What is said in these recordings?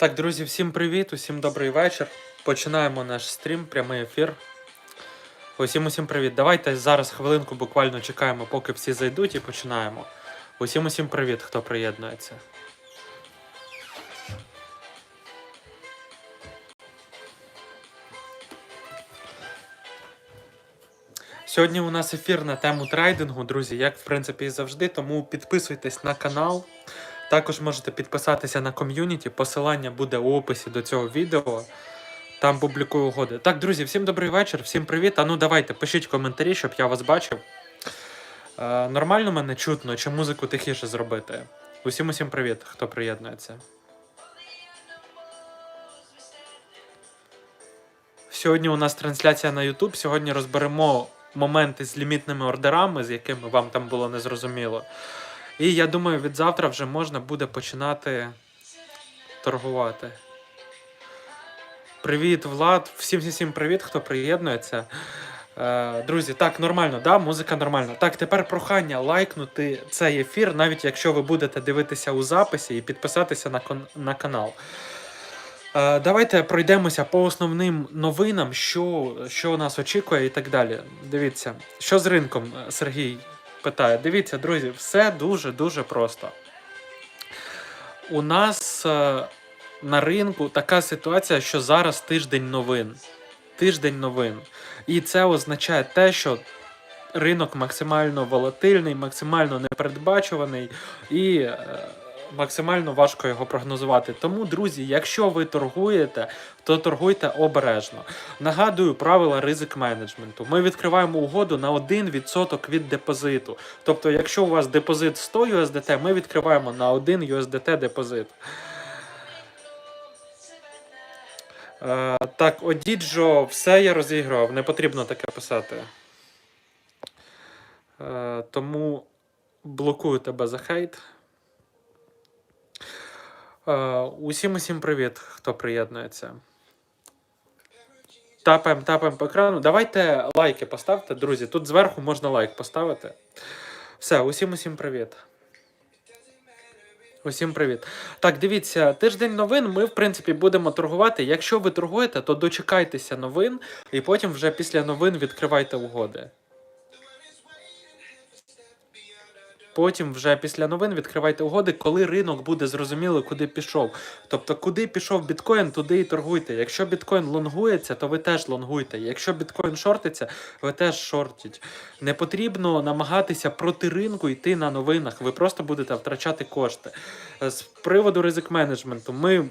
Так, друзі, всім привіт, усім добрий вечір. Починаємо наш стрім, прямий ефір. Усім усім привіт. Давайте зараз хвилинку буквально чекаємо, поки всі зайдуть, і починаємо. Усім усім привіт, хто приєднується. Сьогодні у нас ефір на тему трейдингу, друзі, як в принципі і завжди. Тому підписуйтесь на канал. Також можете підписатися на ком'юніті. Посилання буде у описі до цього відео. Там публікую угоди. Так, друзі, всім добрий вечір, всім привіт. А ну давайте, пишіть коментарі, щоб я вас бачив. Е, нормально мене чутно, чи музику тихіше зробити? Усім усім привіт, хто приєднується. Сьогодні у нас трансляція на YouTube. Сьогодні розберемо моменти з лімітними ордерами, з якими вам там було незрозуміло. І я думаю, від завтра вже можна буде починати торгувати. Привіт, Влад. Всім всім привіт, хто приєднується. Е, друзі, так, нормально, да? музика нормальна. Так, тепер прохання лайкнути цей ефір, навіть якщо ви будете дивитися у записі і підписатися на, на канал. Е, Давайте пройдемося по основним новинам, що, що нас очікує і так далі. Дивіться, що з ринком Сергій питає. Дивіться, друзі, все дуже-дуже просто. У нас е, на ринку така ситуація, що зараз тиждень новин. Тиждень новин. І це означає те, що ринок максимально волатильний, максимально непередбачуваний і е, максимально важко його прогнозувати. Тому, друзі, якщо ви торгуєте, то торгуйте обережно. Нагадую правила ризик менеджменту. Ми відкриваємо угоду на 1% від депозиту. Тобто, якщо у вас депозит 100 USDT, ми відкриваємо на 1 USDT депозит. Е, так, Одіджо, все я розіграв, не потрібно таке писати. Е, тому блокую тебе за хейт. Е, усім усім привіт, хто приєднується. Тапаємо, тапаємо по екрану. Давайте лайки поставте, друзі. Тут зверху можна лайк поставити. Все, усім усім привіт. Усім привіт. Так, дивіться, тиждень новин. Ми, в принципі, будемо торгувати. Якщо ви торгуєте, то дочекайтеся новин, і потім вже після новин відкривайте угоди. Потім вже після новин відкривайте угоди, коли ринок буде зрозуміло, куди пішов. Тобто, куди пішов біткоін, туди і торгуйте. Якщо біткоін лонгується, то ви теж лонгуйте. Якщо біткоін шортиться, ви теж шортіть. Не потрібно намагатися проти ринку йти на новинах. Ви просто будете втрачати кошти. З приводу ризик менеджменту, ми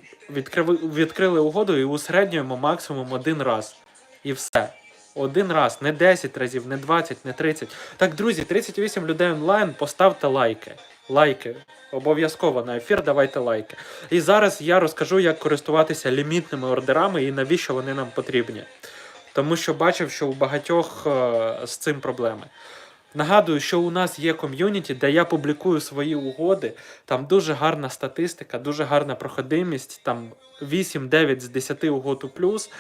відкрили угоду і усереднюємо максимум один раз. І все. Один раз, не 10 разів, не 20, не 30. Так, друзі, 38 людей онлайн, поставте лайки. Лайки. Обов'язково на ефір давайте лайки. І зараз я розкажу, як користуватися лімітними ордерами і навіщо вони нам потрібні. Тому що бачив, що у багатьох е, з цим проблеми. Нагадую, що у нас є ком'юніті, де я публікую свої угоди. Там дуже гарна статистика, дуже гарна проходимість. Там 8-9 з 10 угод у плюс.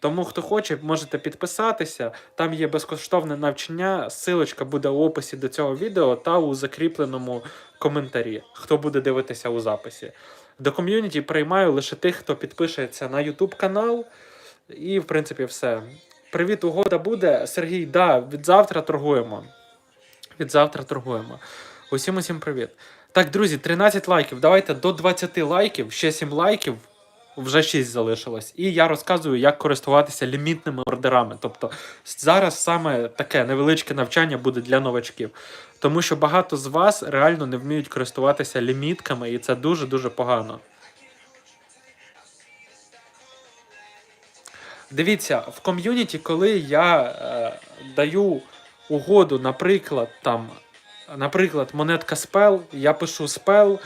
Тому хто хоче, можете підписатися. Там є безкоштовне навчання. Силочка буде у описі до цього відео та у закріпленому коментарі, хто буде дивитися у записі. До ком'юніті приймаю лише тих, хто підпишеться на YouTube канал. І, в принципі, все. Привіт, угода буде. Сергій, да, від завтра торгуємо. Від завтра торгуємо. Усім усім привіт. Так, друзі, 13 лайків. Давайте до 20 лайків, ще 7 лайків, вже 6 залишилось. І я розказую, як користуватися лімітними ордерами. Тобто зараз саме таке невеличке навчання буде для новачків. Тому що багато з вас реально не вміють користуватися лімітками, і це дуже-дуже погано. Дивіться, в ком'юніті, коли я е, даю угоду, наприклад, там, наприклад, монетка спел, я пишу спел,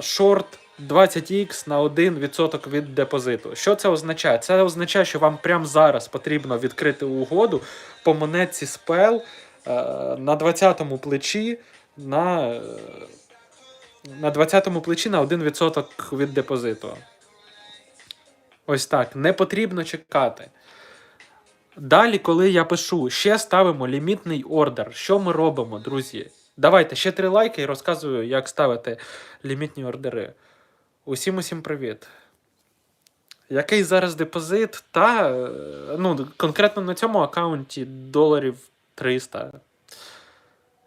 шорт 20х на 1% від депозиту. Що це означає? Це означає, що вам прямо зараз потрібно відкрити угоду по монетці спел на 20-му плечі на, е, на 20-му плечі на 1% від депозиту. Ось так. Не потрібно чекати. Далі, коли я пишу, ще ставимо лімітний ордер. Що ми робимо, друзі? Давайте ще три лайки і розказую, як ставити лімітні ордери. Усім усім привіт. Який зараз депозит? Та е, ну, конкретно на цьому аккаунті доларів 300.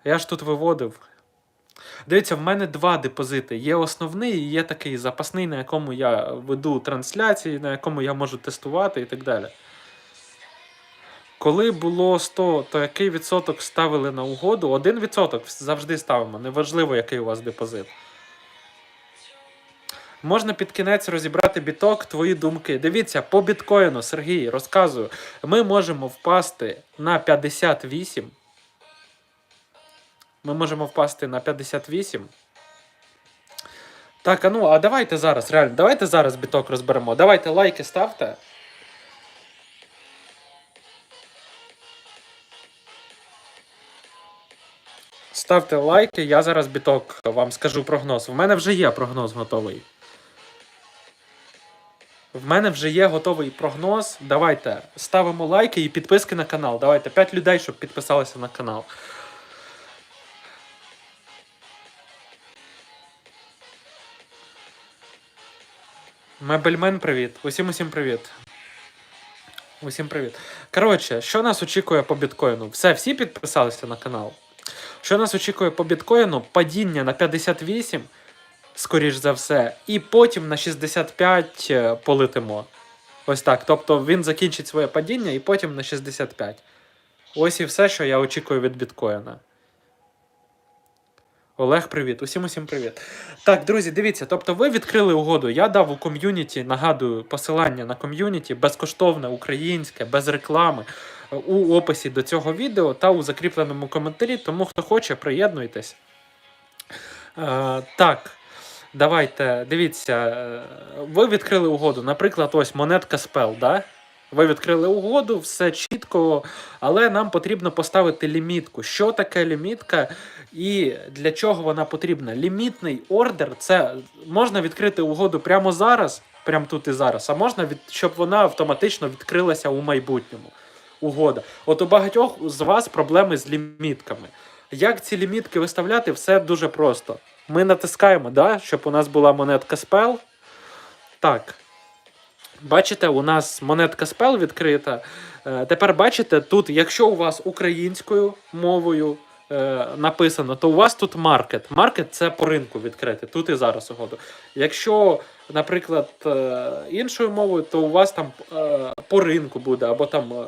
Я ж тут виводив. Дивіться, в мене два депозити. Є основний і є такий запасний, на якому я веду трансляції, на якому я можу тестувати і так далі. Коли було 100, то який відсоток ставили на угоду? Один відсоток завжди ставимо, неважливо, який у вас депозит. Можна під кінець розібрати біток, твої думки. Дивіться, по біткоїну, Сергій, розказую, ми можемо впасти на 58. Ми можемо впасти на 58. Так, а ну, а давайте зараз, реально, давайте зараз біток розберемо. Давайте лайки ставте. Ставте лайки, я зараз біток вам скажу прогноз. У мене вже є прогноз готовий. В мене вже є готовий прогноз. Давайте ставимо лайки і підписки на канал. Давайте 5 людей, щоб підписалися на канал. Мебельмен, привіт. Усім усім привіт. Усім привіт. Коротше, що нас очікує по біткоїну? Все, всі підписалися на канал. Що нас очікує по біткоїну? Падіння на 58, скоріш за все, і потім на 65 политимо. полетимо. Ось так. Тобто він закінчить своє падіння і потім на 65. Ось і все, що я очікую від біткоїна. Олег, привіт. Усім усім привіт. Так, друзі, дивіться, тобто ви відкрили угоду. Я дав у ком'юніті, нагадую, посилання на ком'юніті, безкоштовне, українське, без реклами е, у описі до цього відео та у закріпленому коментарі. Тому хто хоче, приєднуйтесь. Е, так, давайте, дивіться, е, ви відкрили угоду. Наприклад, ось монетка Spell, да? Ви відкрили угоду, все чітко, але нам потрібно поставити лімітку. Що таке лімітка і для чого вона потрібна? Лімітний ордер це можна відкрити угоду прямо зараз, прямо тут і зараз, а можна від щоб вона автоматично відкрилася у майбутньому. Угода. От у багатьох з вас проблеми з лімітками. Як ці лімітки виставляти, все дуже просто. Ми натискаємо, да, щоб у нас була монетка Spell. Так. Бачите, у нас монетка Spell відкрита. Е, Тепер бачите, тут, якщо у вас українською мовою е, написано, то у вас тут маркет. Маркет це по ринку відкрити, тут і зараз угоду. Якщо, наприклад, е, іншою мовою, то у вас там е, по ринку буде, або там е,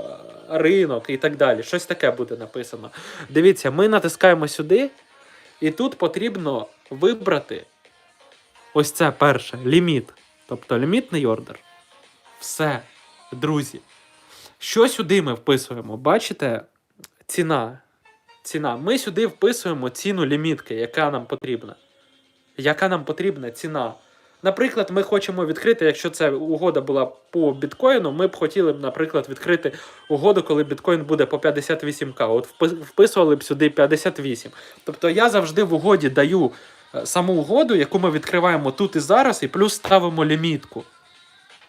ринок і так далі. Щось таке буде написано. Дивіться, ми натискаємо сюди, і тут потрібно вибрати ось це перше ліміт. Тобто лімітний ордер. Все, друзі. Що сюди ми вписуємо? Бачите, ціна. Ціна. Ми сюди вписуємо ціну лімітки, яка нам потрібна. Яка нам потрібна ціна. Наприклад, ми хочемо відкрити, якщо це угода була по біткоїну, ми б хотіли наприклад, відкрити угоду, коли біткоін буде по 58к. От вписували б сюди 58. Тобто я завжди в угоді даю е, саму угоду, яку ми відкриваємо тут і зараз, і плюс ставимо лімітку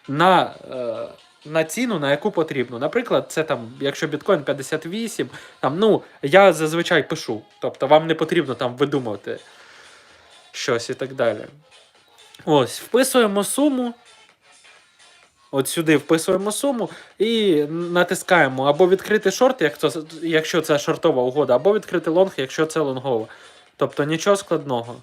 на, е, на ціну, на яку потрібно. Наприклад, це там, якщо біткоін 58, там, ну, я зазвичай пишу. Тобто вам не потрібно там видумувати щось і так далі. Ось, вписуємо суму. От сюди вписуємо суму і натискаємо або відкрити шорт, якщо, це шортова угода, або відкрити лонг, якщо це лонгова. Тобто нічого складного.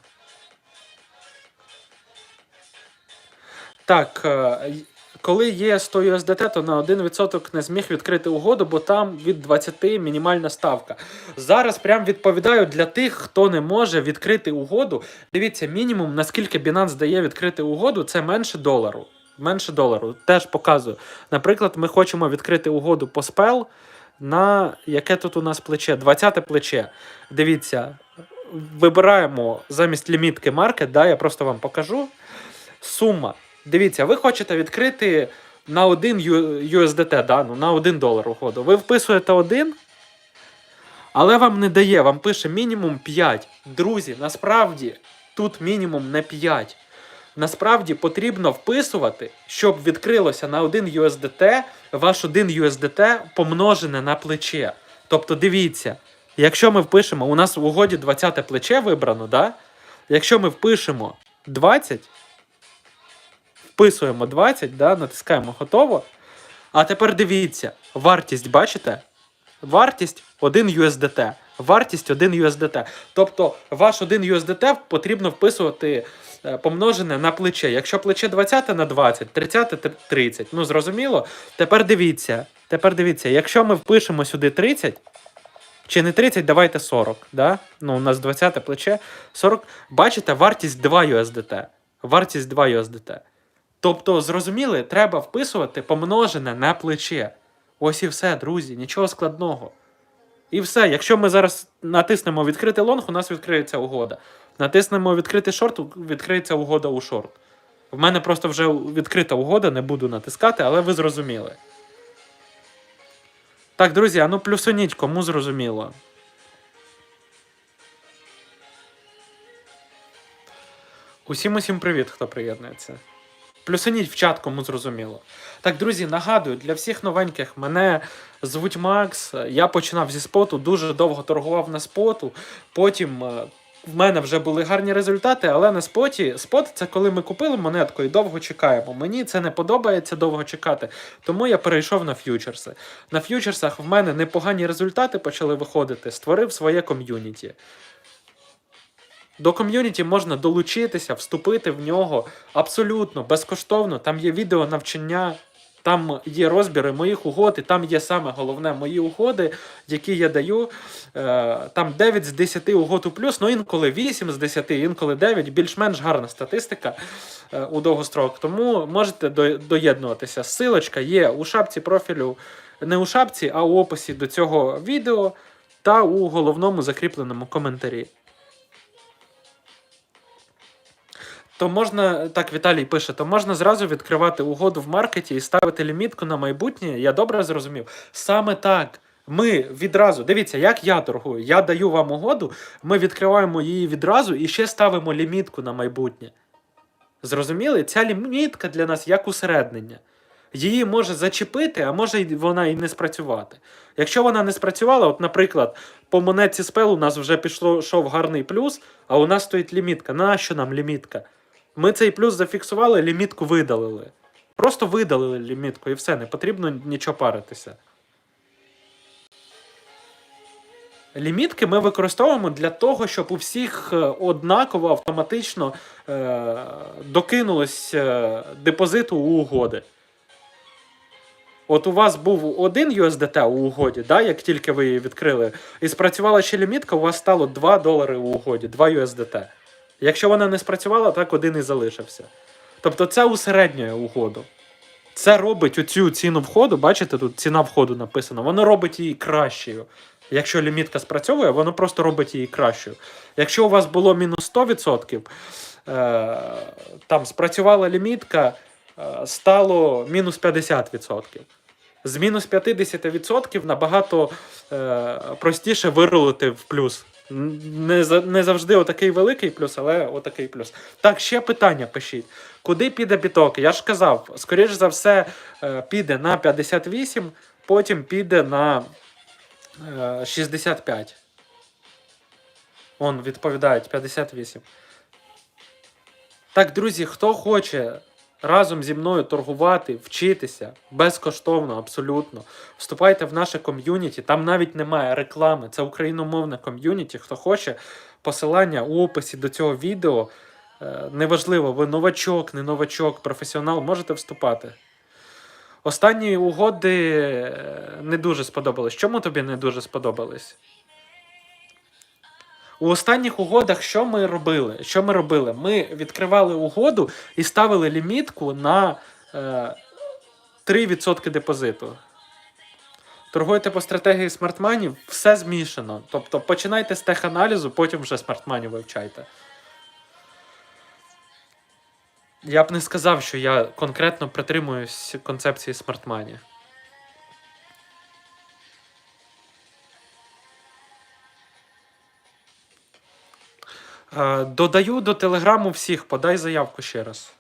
Так, е, коли є 100 USDT, то на 1% не зміг відкрити угоду, бо там від 20 мінімальна ставка. Зараз прям відповідаю для тих, хто не може відкрити угоду. Дивіться, мінімум, наскільки Binance дає відкрити угоду, це менше долару. Менше долару. Теж показую. Наприклад, ми хочемо відкрити угоду по спел на яке тут у нас плече? 20 плече. Дивіться, вибираємо замість лімітки маркет, да, я просто вам покажу. Сума. Дивіться, ви хочете відкрити на 1 USDT, да, ну, на 1 долар угоду. Ви вписуєте 1, але вам не дає, вам пише мінімум 5. Друзі, насправді тут мінімум не 5. Насправді потрібно вписувати, щоб відкрилося на 1 USDT, ваш 1 USDT помножене на плече. Тобто дивіться, якщо ми впишемо, у нас в угоді 20 плече вибрано, да? якщо ми впишемо 20, вписуємо 20, да, натискаємо готово. А тепер дивіться, вартість бачите? Вартість 1 USDT. Вартість 1 USDT. Тобто ваш 1 USDT потрібно вписувати е, помножене на плече. Якщо плече 20 на 20, 30 на 30. Ну зрозуміло? Тепер дивіться. Тепер дивіться, якщо ми впишемо сюди 30, чи не 30, давайте 40. Да? Ну, у нас 20 плече. 40. Бачите, вартість 2 USDT. Вартість 2 USDT. Тобто, зрозуміли, треба вписувати помножене на плече. Ось і все, друзі, нічого складного. І все. Якщо ми зараз натиснемо відкрити лонг, у нас відкриється угода. Натиснемо відкрити шорт, відкриється угода у шорт. В мене просто вже відкрита угода, не буду натискати, але ви зрозуміли. Так, друзі, а ну плюсоніть, кому зрозуміло. Усім усім привіт, хто приєднується. Плюсаніть в чат, кому зрозуміло. Так, друзі, нагадую, для всіх новеньких мене звуть Макс. Я починав зі споту, дуже довго торгував на споту. Потім е, в мене вже були гарні результати, але на споті спот це коли ми купили монетку і довго чекаємо. Мені це не подобається довго чекати, тому я перейшов на ф'ючерси. На ф'ючерсах в мене непогані результати почали виходити, створив своє ком'юніті. До ком'юніті можна долучитися, вступити в нього абсолютно безкоштовно. Там є відео навчання, там є розбіри моїх угод, і там є саме головне мої угоди, які я даю. Е, Там 9 з 10 угод у плюс, ну інколи 8 з 10, інколи 9. Більш-менш гарна статистика е, у довгострок. Тому можете доєднуватися. Силочка є у шапці профілю, не у шапці, а у описі до цього відео та у головному закріпленому коментарі. То можна, так Віталій пише, то можна зразу відкривати угоду в маркеті і ставити лімітку на майбутнє. Я добре зрозумів. Саме так. Ми відразу, дивіться, як я торгую. Я даю вам угоду, ми відкриваємо її відразу і ще ставимо лімітку на майбутнє. Зрозуміли? Ця лімітка для нас як усереднення. Її може зачепити, а може вона і не спрацювати. Якщо вона не спрацювала, от, наприклад, по монетці спел у нас вже пішло йшов гарний плюс, а у нас стоїть лімітка. Нащо нам лімітка? Ми цей плюс зафіксували, лімітку видалили. Просто видалили лімітку і все, не потрібно нічого паритися. Лімітки ми використовуємо для того, щоб у всіх е, однаково автоматично е, докинулось е, депозиту у угоди. От у вас був один USDT у угоді, да, як тільки ви її відкрили, і спрацювала ще лімітка, у вас стало 2 долари у угоді, 2 USDT. Якщо вона не спрацювала, так один і залишився. Тобто це усереднює угоду. Це робить оцю ціну входу, бачите, тут ціна входу написана, воно робить її кращою. Якщо лімітка спрацьовує, воно просто робить її кращою. Якщо у вас було мінус 100%, е, там спрацювала лімітка, е, стало мінус 50%. З мінус 50% набагато е, простіше вирулити в плюс. Не, не завжди отакий великий плюс, але отакий плюс. Так, ще питання пишіть. Куди піде біток? Я ж казав, скоріш за все, е, піде на 58, потім піде на е, 65. Он відповідають 58. Так, друзі, хто хоче разом зі мною торгувати, вчитися безкоштовно, абсолютно. Вступайте в наше ком'юніті. Там навіть немає реклами. Це україномовне ком'юніті. Хто хоче, посилання у описі до цього відео. Е, Неважливо, ви новачок, не новачок, професіонал, можете вступати. Останні угоди е, не дуже сподобались. Чому тобі не дуже сподобались? У останніх угодах що ми робили? Що ми робили? Ми відкривали угоду і ставили лімітку на е, 3% депозиту. Торгуєте по стратегії смартманів, все змішано. Тобто починайте з теханалізу, потім вже смартманів вивчайте. Я б не сказав, що я конкретно притримуюсь концепції смартмані. Додаю до телеграму всіх, подай заявку ще раз.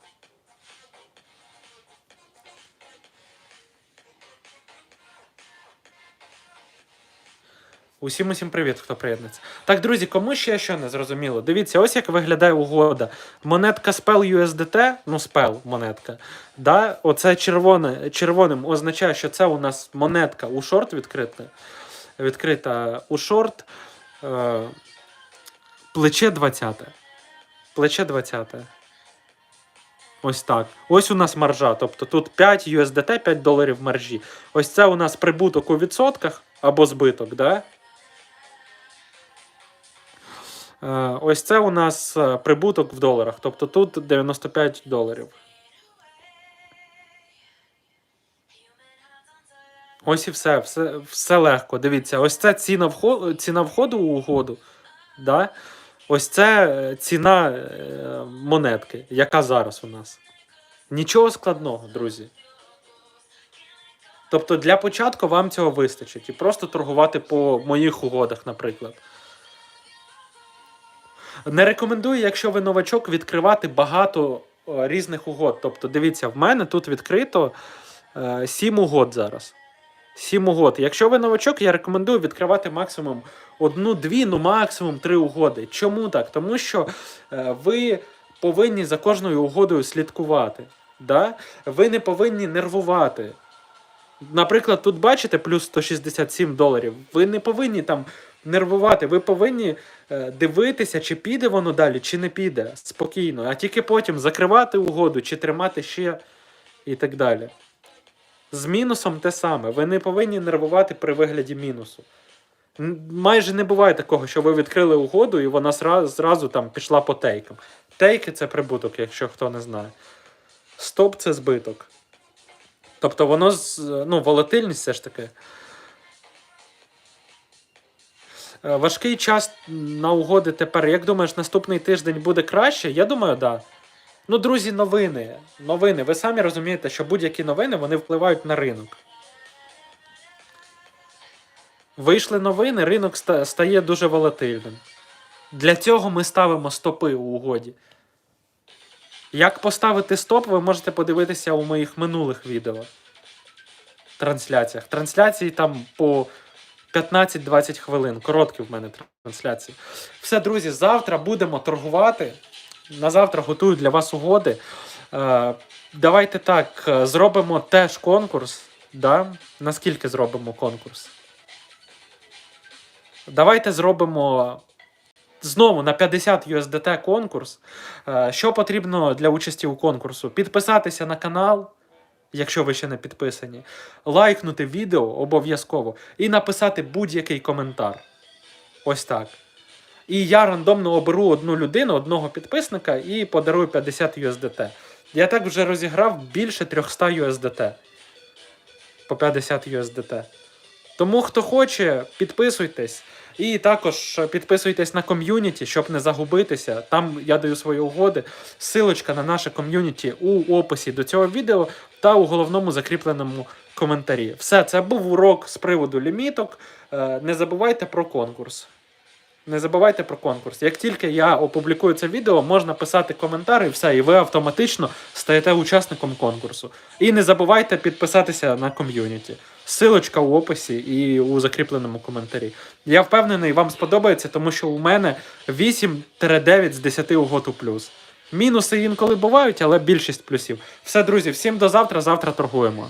Усім усім привіт, хто приєднується. Так, друзі, кому ще що не зрозуміло? Дивіться, ось як виглядає угода. Монетка Spell USDT, ну Spell монетка. Да? Оце червоне, червоним означає, що це у нас монетка у шорт відкрита. Відкрита у шорт. Е, плече 20. Плече 20. Ось так. Ось у нас маржа. Тобто тут 5 USDT, 5 доларів маржі. Ось це у нас прибуток у відсотках або збиток, да? Е, Ось це у нас е, прибуток в доларах. Тобто тут 95 доларів. Ось і все, все, все легко. Дивіться, ось це ціна входу, ціна входу у угоду. Да? Ось це е, ціна е, монетки, яка зараз у нас. Нічого складного, друзі. Тобто для початку вам цього вистачить. І просто торгувати по моїх угодах, наприклад. Не рекомендую, якщо ви новачок, відкривати багато е, різних угод. Тобто, дивіться, в мене тут відкрито е, 7 угод зараз. 7 угод. Якщо ви новачок, я рекомендую відкривати максимум одну-дві, ну максимум три угоди. Чому так? Тому що е, ви повинні за кожною угодою слідкувати. Да? Ви не повинні нервувати. Наприклад, тут бачите плюс 167 доларів. Ви не повинні там нервувати, ви повинні е, дивитися, чи піде воно далі, чи не піде спокійно, а тільки потім закривати угоду, чи тримати ще і так далі. З мінусом те саме. Ви не повинні нервувати при вигляді мінусу. Майже не буває такого, що ви відкрили угоду і вона зразу, зразу там пішла по тейкам. Тейки це прибуток, якщо хто не знає. Стоп це збиток. Тобто воно ну, волатильність все ж таки. Е, Важкий час на угоди тепер. Як думаєш, наступний тиждень буде краще? Я думаю, так. Да. Ну, друзі, новини. Новини. Ви самі розумієте, що будь-які новини вони впливають на ринок. Вийшли новини, ринок стає дуже волатильним. Для цього ми ставимо стопи у угоді. Як поставити стоп, ви можете подивитися у моїх минулих відео. Трансляціях. Трансляції там по 15-20 хвилин. Короткі в мене трансляції. Все, друзі, завтра будемо торгувати. На завтра готую для вас угоди. Е, давайте так, е, зробимо теж конкурс. Да? Наскільки зробимо конкурс? Давайте зробимо знову на 50 USDT конкурс. Е, Що потрібно для участі у конкурсу? Підписатися на канал, якщо ви ще не підписані, лайкнути відео обов'язково і написати будь-який коментар. Ось так. І я рандомно оберу одну людину, одного підписника і подарую 50 USDT. Я так вже розіграв більше 300 USDT. По 50 USDT. Тому хто хоче, підписуйтесь. І також підписуйтесь на ком'юніті, щоб не загубитися. Там я даю свої угоди. Силочка на наше ком'юніті у описі до цього відео та у головному закріпленому коментарі. Все, це був урок з приводу ліміток. Е, Не забувайте про конкурс. Не забувайте про конкурс. Як тільки я опублікую це відео, можна писати коментар і все, і ви автоматично стаєте учасником конкурсу. І не забувайте підписатися на ком'юніті. Силочка у описі і у закріпленому коментарі. Я впевнений, вам сподобається, тому що у мене 8-9 з 10 угод у плюс. Мінуси інколи бувають, але більшість плюсів. Все, друзі, всім до завтра. Завтра торгуємо.